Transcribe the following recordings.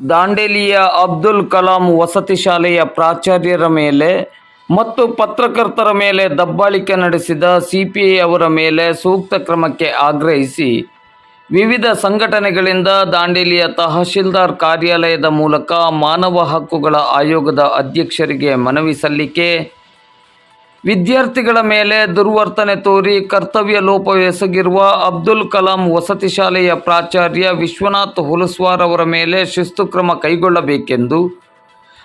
ದಾಂಡೇಲಿಯ ಅಬ್ದುಲ್ ಕಲಾಂ ವಸತಿ ಶಾಲೆಯ ಪ್ರಾಚಾರ್ಯರ ಮೇಲೆ ಮತ್ತು ಪತ್ರಕರ್ತರ ಮೇಲೆ ದಬ್ಬಾಳಿಕೆ ನಡೆಸಿದ ಸಿಪಿಐ ಅವರ ಮೇಲೆ ಸೂಕ್ತ ಕ್ರಮಕ್ಕೆ ಆಗ್ರಹಿಸಿ ವಿವಿಧ ಸಂಘಟನೆಗಳಿಂದ ದಾಂಡೇಲಿಯ ತಹಶೀಲ್ದಾರ್ ಕಾರ್ಯಾಲಯದ ಮೂಲಕ ಮಾನವ ಹಕ್ಕುಗಳ ಆಯೋಗದ ಅಧ್ಯಕ್ಷರಿಗೆ ಮನವಿ ಸಲ್ಲಿಕೆ ವಿದ್ಯಾರ್ಥಿಗಳ ಮೇಲೆ ದುರ್ವರ್ತನೆ ತೋರಿ ಕರ್ತವ್ಯ ಲೋಪವೆಸಗಿರುವ ಅಬ್ದುಲ್ ಕಲಾಂ ವಸತಿ ಶಾಲೆಯ ಪ್ರಾಚಾರ್ಯ ವಿಶ್ವನಾಥ್ ಹುಲಸ್ವಾರ್ ಅವರ ಮೇಲೆ ಶಿಸ್ತು ಕ್ರಮ ಕೈಗೊಳ್ಳಬೇಕೆಂದು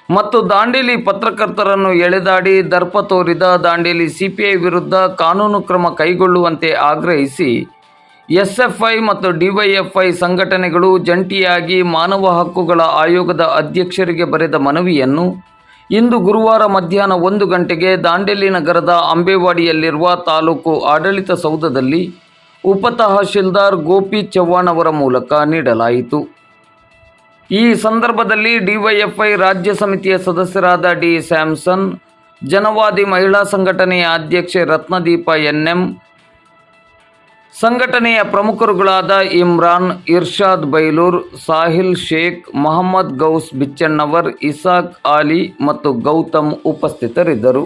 ಮತ್ತು ದಾಂಡೇಲಿ ಪತ್ರಕರ್ತರನ್ನು ಎಳೆದಾಡಿ ದರ್ಪ ತೋರಿದ ದಾಂಡೇಲಿ ಸಿಪಿಐ ವಿರುದ್ಧ ಕಾನೂನು ಕ್ರಮ ಕೈಗೊಳ್ಳುವಂತೆ ಆಗ್ರಹಿಸಿ ಎಸ್ಎಫ್ಐ ಮತ್ತು ಡಿವೈಎಫ್ಐ ಸಂಘಟನೆಗಳು ಜಂಟಿಯಾಗಿ ಮಾನವ ಹಕ್ಕುಗಳ ಆಯೋಗದ ಅಧ್ಯಕ್ಷರಿಗೆ ಬರೆದ ಮನವಿಯನ್ನು ಇಂದು ಗುರುವಾರ ಮಧ್ಯಾಹ್ನ ಒಂದು ಗಂಟೆಗೆ ದಾಂಡೇಲಿ ನಗರದ ಅಂಬೇವಾಡಿಯಲ್ಲಿರುವ ತಾಲೂಕು ಆಡಳಿತ ಸೌಧದಲ್ಲಿ ಉಪ ತಹಶೀಲ್ದಾರ್ ಗೋಪಿ ಚವ್ಹಾಣ್ ಅವರ ಮೂಲಕ ನೀಡಲಾಯಿತು. ಈ ಸಂದರ್ಭದಲ್ಲಿ ಡಿವೈಎಫ್ಐ ರಾಜ್ಯ ಸಮಿತಿಯ ಸದಸ್ಯರಾದ ಡಿ ಸ್ಯಾಮ್ಸನ್, ಜನವಾದಿ ಮಹಿಳಾ ಸಂಘಟನೆಯ ಅಧ್ಯಕ್ಷೆ ರತ್ನದೀಪ ಎನ್ಎಂ ಸಂಘಟನೆಯ ಪ್ರಮುಖರುಗಳಾದ ಇಮ್ರಾನ್, ಇರ್ಷಾದ್ ಬೈಲೂರ್, ಸಾಹಿಲ್ ಶೇಖ್, ಮೊಹಮ್ಮದ್ ಗೌಸ್ ಬಿಚ್ಚಣ್ಣವರ್, ಇಸಾಕ್ ಆಲಿ ಮತ್ತು ಗೌತಮ್ ಉಪಸ್ಥಿತರಿದ್ದರು.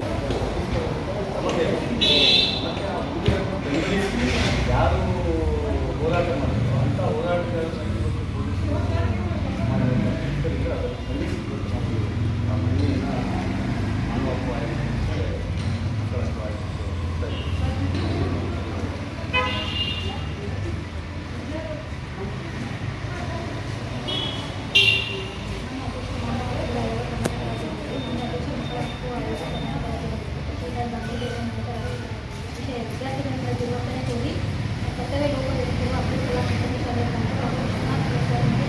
ವಿದ್ಯಾರ್ಥಿಗಳಿಂದ ದುರ್ವರ್ತನೆ ತೋರಿ ಕರ್ತವ್ಯ ಲೋಪ ಎಸಗಿರುವ ಅಬ್ದುಲ್ ಕಲಾಂ ವಸತಿ ಶಾಲೆಯ ಪ್ರಾಂಶುಪಾಲ ವಿಶ್ವನಾಥ್ ಹೆಸರನ್ನು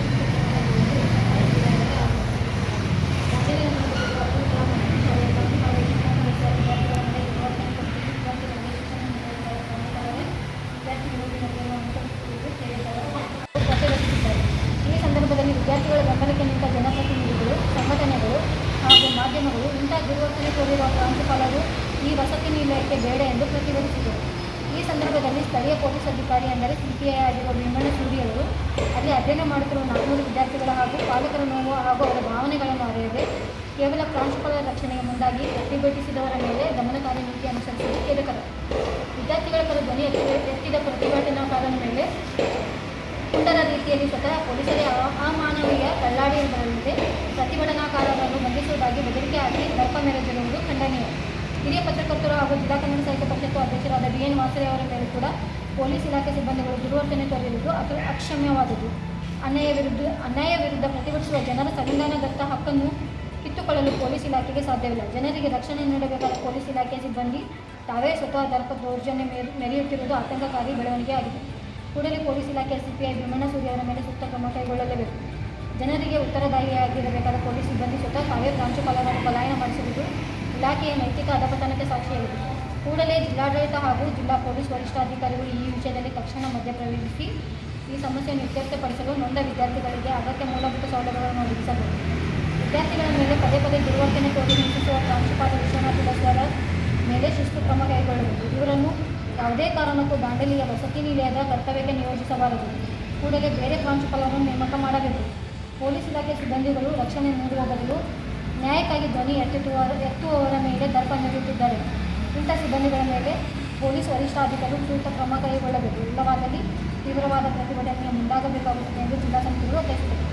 ದಾಂಡೇಲಿಯ ನಗರದಲ್ಲಿರುವ ಅಬ್ದುಲ್ ಕಲಾಂ ವಸತಿ ಶಾಲೆಯ ಪ್ರಾಂಶುಪಾಲ ವಿಶ್ವನಾಥ್ ಹೆಸರು ವಿದ್ಯಾರ್ಥಿಗಳ ಮೇಲೆ ದುರ್ವರ್ತನೆ ತೋರಿಸಿ ವಿದ್ಯಾರ್ಥಿಗಳಿಗೆ ಶಿಕ್ಷಣ ನೀಡಬೇಕಾದ ಕ್ರಮಗಳೇ ವಿದ್ಯಾರ್ಥಿಗಳು ದಿನಗಳನ್ನು ಅನುಸರಿಸುತ್ತಿರುವುದು ಹೇಳಿದ್ದಾರೆ ಪತ್ರ ರಚಿಸಿದ್ದಾರೆ ಈ ಸಂದರ್ಭದಲ್ಲಿ ವಿದ್ಯಾರ್ಥಿಗಳ ಬೆಂಬಲಕ್ಕೆ ನಿಂತ ಜನಪ್ರತಿನಿಧಿಗಳು ಸಂಘಟನೆಗಳು ಹಾಗೂ ಮಾಧ್ಯಮಗಳು ಇಂತಹ ದುರ್ವರ್ತನೆ ತೋರಿರುವ ಪ್ರಾಂಶುಪಾಲರು ಈ ವಸತಿ ನಿಲಯಕ್ಕೆ ಬೇಡ ಎಂದು ಪ್ರತಿಭಟಿಸಿದರು. ಈ ಸಂದರ್ಭದಲ್ಲಿ ಸ್ಥಳೀಯ ಪೊಲೀಸ್ ಅಧಿಕಾರಿ ಅಂದರೆ ಸಿಪಿಐ ಆಗಿರುವ ಭೀಮಣ್ಣ ಸೂರಿಯವರು ಅಲ್ಲಿ ಅಧ್ಯಯನ ಮಾಡುತ್ತಿರುವ ನಾಲ್ನೂರು ವಿದ್ಯಾರ್ಥಿಗಳ ಹಾಗೂ ಪಾಲಕರ ನೋವು ಹಾಗೂ ಅವರ ಭಾವನೆಗಳನ್ನು ಅರಿಯದೆ ಕೇವಲ ಪ್ರಾಂಶುಪಾಲರ ರಕ್ಷಣೆಗೆ ಮುಂದಾಗಿ ಪ್ರತಿಭಟಿಸಿದವರ ಮೇಲೆ ಗಮನಕಾರಿ ನೀತಿ ಅನುಸರಿಸುವುದು ಖೇದಕರ ವಿದ್ಯಾರ್ಥಿಗಳ ಪರ ಧ್ವನಿ ಎತ್ತಿ ಎತ್ತಿದ ಪ್ರತಿಭಟನಾಕಾರರ ಮೇಲೆ ಕುಂಡರ ರೀತಿಯಲ್ಲಿ ಸ್ವತಃ ಪೊಲೀಸರೇ ಅಮಾನವೀಯ ಕಳ್ಳಾಡಿ ಬಂಧಿಸುವುದಾಗಿ ಬೆದರಿಕೆ ಹಾಕಿ ದರ್ಪ ಮೆರೆದಿರುವುದು ಖಂಡನೀಯ. ಹಿರಿಯ ಪತ್ರಕರ್ತರು ಹಾಗೂ ಜಿಲ್ಲಾ ಕನ್ನಡ ಸಾಹಿತ್ಯ ಪರಿಷತ್ತು ಅಧ್ಯಕ್ಷರಾದ ಬಿ ಎನ್ ಅವರ ಮೇಲೆ ಕೂಡ ಪೊಲೀಸ್ ಇಲಾಖೆ ಸಿಬ್ಬಂದಿಗಳು ದುರ್ವರ್ತನೆ ತೋರಿರುವುದು ಅದು ಅಕ್ಷಮ್ಯವಾದುದು. ಅನ್ಯಾಯ ವಿರುದ್ಧ ಅನ್ಯಾಯ ವಿರುದ್ಧ ಪ್ರತಿಭಟಿಸುವ ಜನರ ಸಂವಿಧಾನದತ್ತ ಹಕ್ಕನ್ನು ಕಿತ್ತುಕೊಳ್ಳಲು ಪೊಲೀಸ್ ಇಲಾಖೆಗೆ ಸಾಧ್ಯವಿಲ್ಲ. ಜನರಿಗೆ ರಕ್ಷಣೆ ನೀಡಬೇಕಾದ ಪೊಲೀಸ್ ಇಲಾಖೆಯ ಸಿಬ್ಬಂದಿ ತಾವೇ ಸ್ವತಃ ದರ್ಪ ದೌರ್ಜನ್ಯ ಮೆರೆ- ಮೆರೆಯುತ್ತಿರುವುದು ಆತಂಕಕಾರಿ ಬೆಳವಣಿಗೆ ಆಗಿದೆ ಕೂಡಲೇ ಪೊಲೀಸ್ ಇಲಾಖೆಯ ಸಿಪಿಐ ಭೀಮಣ್ಣ ಸೂರ್ಯ ಅವರ ಮೇಲೆ ಸೂಕ್ತ ಕ್ರಮ ಕೈಗೊಳ್ಳಲೇಬೇಕು. ಜನರಿಗೆ ಉತ್ತರದಾಯಿಯಾಗಿರಬೇಕಾದ ಪೊಲೀಸ್ ಸಿಬ್ಬಂದಿ ಸ್ವತಃ ತಾವೇ ಪ್ರಾಂಶುಪಾಲರನ್ನು ಪಲಾಯನ ಮಾಡಿಸಿರುವುದು ಇಲಾಖೆಯ ನೈತಿಕ ಅಧಪತನಕ್ಕೆ ಸಾಕ್ಷಿಯಾಗಿದೆ ಕೂಡಲೇ ಜಿಲ್ಲಾಡಳಿತ ಹಾಗೂ ಜಿಲ್ಲಾ ಪೊಲೀಸ್ ವರಿಷ್ಠಾಧಿಕಾರಿಗಳು ಈ ವಿಷಯದಲ್ಲಿ ತಕ್ಷಣ ಮಧ್ಯಪ್ರವೇಶಿಸಿ ಈ ಸಮಸ್ಯೆಯನ್ನು ಇತ್ಯರ್ಥಪಡಿಸಲು ನೊಂದ ವಿದ್ಯಾರ್ಥಿಗಳಿಗೆ ಅಗತ್ಯ ಮೂಲಭೂತ ಸೌಲಭ್ಯಗಳನ್ನು ಒದಗಿಸಬೇಕು. ವಿದ್ಯಾರ್ಥಿಗಳ ಮೇಲೆ ಪದೇ ಪದೇ ದುರ್ವರ್ತನೆ ತೋರಿ ಹಿಂಸಿಸುವ ಪ್ರಾಂಶುಪಾಲ ವಿಶ್ವನಾಥ್ ಬಸವರ ಮೇಲೆ ಶಿಸ್ತು ಕ್ರಮ ಕೈಗೊಳ್ಳಬೇಕು. ಇವರನ್ನು ಯಾವುದೇ ಕಾರಣಕ್ಕೂ ದಾಂಡಲಿಯ ವಸತಿ ನಿಲಯದ ಕರ್ತವ್ಯಕ್ಕೆ ನಿಯೋಜಿಸಬಾರದು. ಕೂಡಲೇ ಬೇರೆ ಪ್ರಾಂಶುಪಾಲರನ್ನು ನೇಮಕ ಮಾಡಬೇಕು. ಪೊಲೀಸ್ ಇಲಾಖೆ ಸಿಬ್ಬಂದಿಗಳು ರಕ್ಷಣೆ ನೀಡುವ ಬದಲು ನ್ಯಾಯಕ್ಕಾಗಿ ಧ್ವನಿ ಎತ್ತುವವರ ಎತ್ತುವವರ ಮೇಲೆ ದರ್ಪ ನೀಡುತ್ತಿದ್ದಾರೆ ಇಂಥ ಸಿಬ್ಬಂದಿಗಳ ಮೇಲೆ ಪೊಲೀಸ್ ವರಿಷ್ಠಾಧಿಕಾರಿಗಳು ಸೂಕ್ತ ಕ್ರಮ ಕೈಗೊಳ್ಳಬೇಕು. ಇಲ್ಲವಾದಲ್ಲಿ ತೀವ್ರವಾದ ಪ್ರತಿಭಟನೆಗೆ ಮುಂದಾಗಬೇಕಾಗುತ್ತದೆ ಎಂದು ಜಿಲ್ಲಾ ಸಮಿತಿಗಳು ಒತ್ತಾಯಿಸಿದರು